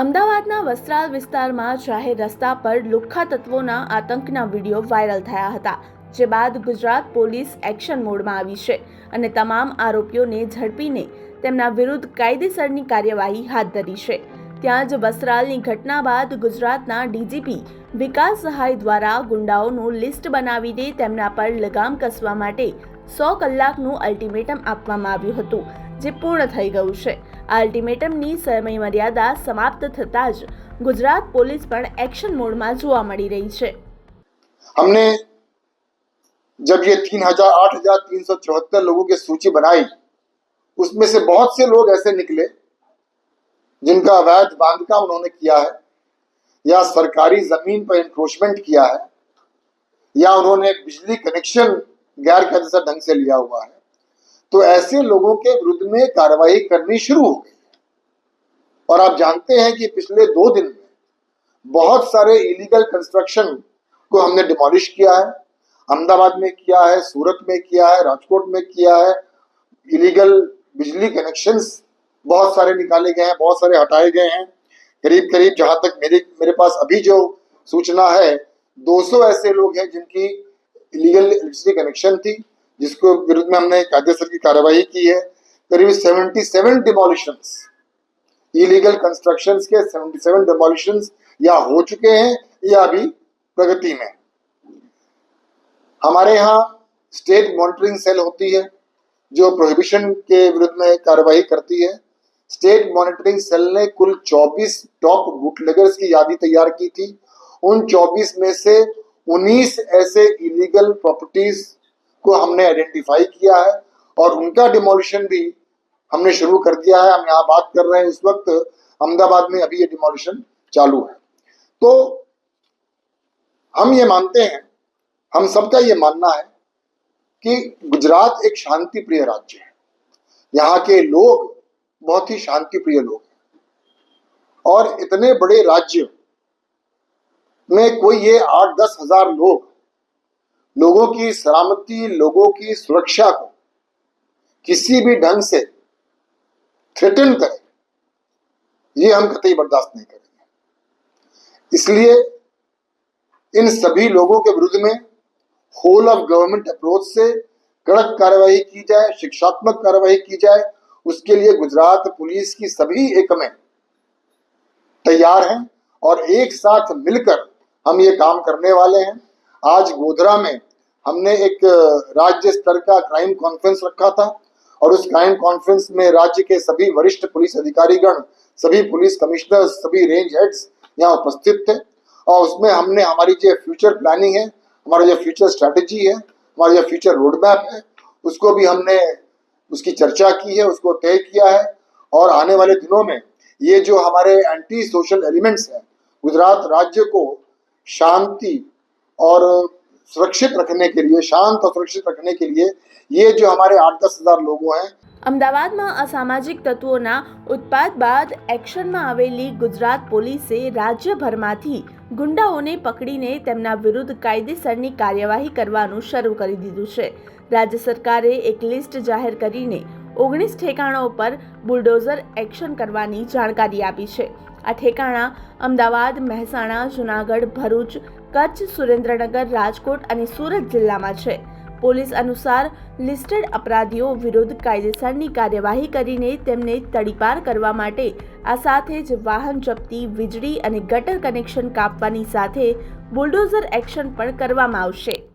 અમદાવાદના વસ્ત્રાલ વિસ્તારમાં જાહેર રસ્તા પર લુખ્ખા તત્વોના આતંકના વીડિયો વાયરલ થયા હતા, જે બાદ ગુજરાત પોલીસ એક્શન મોડમાં આવી છે અને તમામ આરોપીઓને ઝડપીને તેમના વિરુદ્ધ કાયદેસરની કાર્યવાહી હાથ ધરી છે. ત્યાં જ વસ્ત્રાલની ઘટના બાદ ગુજરાતના ડીજીપી વિકાસ સહાય દ્વારા ગુંડાઓનું લિસ્ટ બનાવીને તેમના પર લગામ કસવા માટે સો કલાકનું અલ્ટિમેટમ આપવામાં આવ્યું હતું. જે પૂર્ણ થઈ ગયું છે આ અલ્ટિમેટમની સમય મર્યાદા સમાપ્ત થતાં જ ગુજરાત પોલીસ પણ એક્શન મોડમાં જોવા મળી રહી છે हमने जब ये तीन हजार आठ हजार तीन सौ चौहत्तर लोगों की सूची बनाई उसमें से बहुत से लोग ऐसे निकले जिनका अवैध बांधकाम उन्होंने किया है या सरकारी जमीन पर इंक्रोचमेंट किया है या उन्होंने बिजली कनेक्शन गैर कायदेसर ढंग से लिया हुआ है तो ऐसे लोगों के विरुद्ध में कार्रवाई करनी शुरू हो गई। और आप जानते हैं कि पिछले दो दिन में बहुत सारे इलीगल कंस्ट्रक्शन को हमने डिमोलिश किया है। अहमदाबाद में किया है, सूरत में किया है, राजकोट में किया है। इलीगल बिजली कनेक्शंस बहुत सारे निकाले गए हैं, बहुत सारे हटाए गए हैं। करीब करीब जहाँ तक मेरे मेरे पास अभी जो सूचना है 200 ऐसे लोग हैं जिनकी इलीगल इलेक्ट्रिसिटी कनेक्शन थी। जिसको विरुद्ध में हमने कायदेसर की कार्रवाई की है, करीब 77 डिमोलिशंस इलीगल कंस्ट्रक्शंस के 77 डिमोलिशंस या हो चुके हैं या अभी प्रगति में। हमारे यहाँ स्टेट मॉनिटरिंग सेल होती है, जो प्रोहिबिशन के विरुद्ध में कार्रवाई करती है। स्टेट मॉनिटरिंग सेल ने कुल 24 टॉप बुटलेगर्स की यादी तैयार की थी। उन 24 में से 19 ऐसे इलीगल प्रॉपर्टीज़ को हमने आइडेंटिफाई किया है और उनका डिमोलिशन भी हमने शुरू कर दिया है। हम यहाँ बात कर रहे हैं इस वक्त अहमदाबाद में अभी ये डिमोलिशन चालू है। तो हम ये मानते हैं, हम सबका ये मानना है कि गुजरात एक शांति प्रिय राज्य है। यहाँ के लोग बहुत ही शांति प्रिय लोग हैं। और इतने बड़े राज्य में कोई ये आठ दस हज़ार लोग लोगों की सलामती, लोगों की सुरक्षा को किसी भी ढंग से थ्रेटन करे, ये हम कतई बर्दाश्त नहीं करेंगे। इसलिए इन सभी लोगों के विरुद्ध में होल ऑफ़ गवर्नमेंट अप्रोच से कड़क कार्रवाई की जाए, शिक्षात्मक कार्रवाई की जाए, उसके लिए गुजरात पुलिस की सभी एकमें तैयार हैं और एक साथ मिलकर हम ये काम करने वाले हैं। आज गोधरा में हमने एक राज्य स्तर का क्राइम कॉन्फ्रेंस रखा था और उस क्राइम कॉन्फ्रेंस में राज्य के सभी वरिष्ठ पुलिस अधिकारीगण, सभी पुलिस कमिश्नर सभी रेंज हेड्स यहाँ उपस्थित थे और उसमें हमने हमारी जो फ्यूचर प्लानिंग है, हमारा जो फ्यूचर स्ट्रैटेजी है, हमारा जो फ्यूचर रोड मैप है, उसको भी हमने उसकी चर्चा की है, उसको तय किया है और आने वाले दिनों में ये जो हमारे एंटी सोशल एलिमेंट्स हैं, गुजरात राज्य को शांति और सुरक्षित रखने के लिए शांत और सुरक्षित रखने के लिए ये जो हमारे आठ दस हजार लोगों हैं અમદાવાદમાં અસામાજિક તત્વોના ઉત્પાદ બાદ એક્શનમાં આવેલી ગુજરાત પોલીસે રાજ્યભરમાંથી ગુંડાઓને પકડીને તેમના વિરુદ્ધ કાયદેસરની કાર્યવાહી કરવાનું શરૂ કરી દીધું છે રાજ્ય સરકારે એક લિસ્ટ જાહેર કરીને ઓગણીસ ઠેકાણો પર બુલડોઝર એક્શન કરવાની જાણકારી આપી છે આ ઠેકાણા અમદાવાદ, મહેસાણા, જૂનાગઢ, ભરૂચ, કચ્છ, સુરેન્દ્રનગર, રાજકોટ અને સુરત જિલ્લામાં છે. પોલીસ અનુસાર લિસ્ટેડ અપરાધીઓ વિરુદ્ધ કાયદેસરની કાર્યવાહી કરીને તેમને તડીપાર કરવા માટે આ સાથે જ વાહન જપ્તી, વીજળી અને ગટર કનેક્શન કાપવાની સાથે બુલડોઝર એક્શન પણ કરવામાં આવશે.